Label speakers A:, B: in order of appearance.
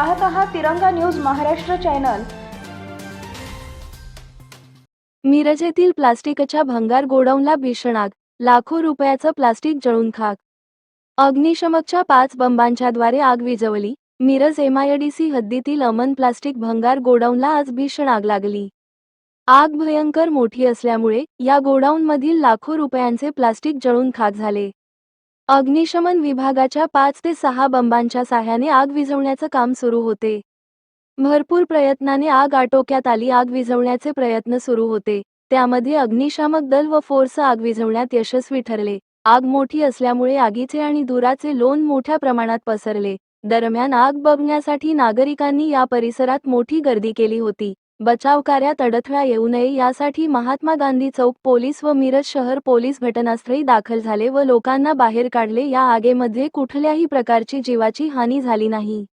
A: पाहत आहात तिरंगा न्यूज महाराष्ट्र चॅनल.
B: मिरज येथील प्लास्टिकच्या भंगार गोडाऊनला भीषण आग लाखो रुपयाचं प्लास्टिक जळून खाक. अग्निशमकच्या पाच बंबांच्या द्वारे आग विझवली मिरज एमआयडीसी हद्दीतील अमन प्लास्टिक भंगार गोडाऊनला आज भीषण आग लागली. आग भयंकर मोठी असल्यामुळे या गोडाऊनमधील लाखो रुपयांचे प्लास्टिक जळून खाक झाले. अग्निशमन विभागाच्या पाच ते सहा बंबांच्या साह्याने आग विझवण्याचं काम सुरू होते. भरपूर प्रयत्नाने आग आटोक्यात आली आग विझवण्याचे प्रयत्न सुरू होते. त्यामध्ये अग्निशामक दल व फोर्स आग विझवण्यात यशस्वी ठरले. आग मोठी असल्यामुळे आगीचे आणि धुराचे लोन मोठ्या प्रमाणात पसरले. दरम्यान आग बघण्यासाठी नागरिकांनी या परिसरात मोठी गर्दी केली होती. बचाव कार्यात अडथळा येऊ नये यासाठी महात्मा गांधी चौक पोलीस व मिरज शहर पोलीस घटनास्थळी दाखल झाले व लोकांना बाहेर काढले. या आगेमध्ये कुठल्याही प्रकारची जीवाची हानी झाली नाही.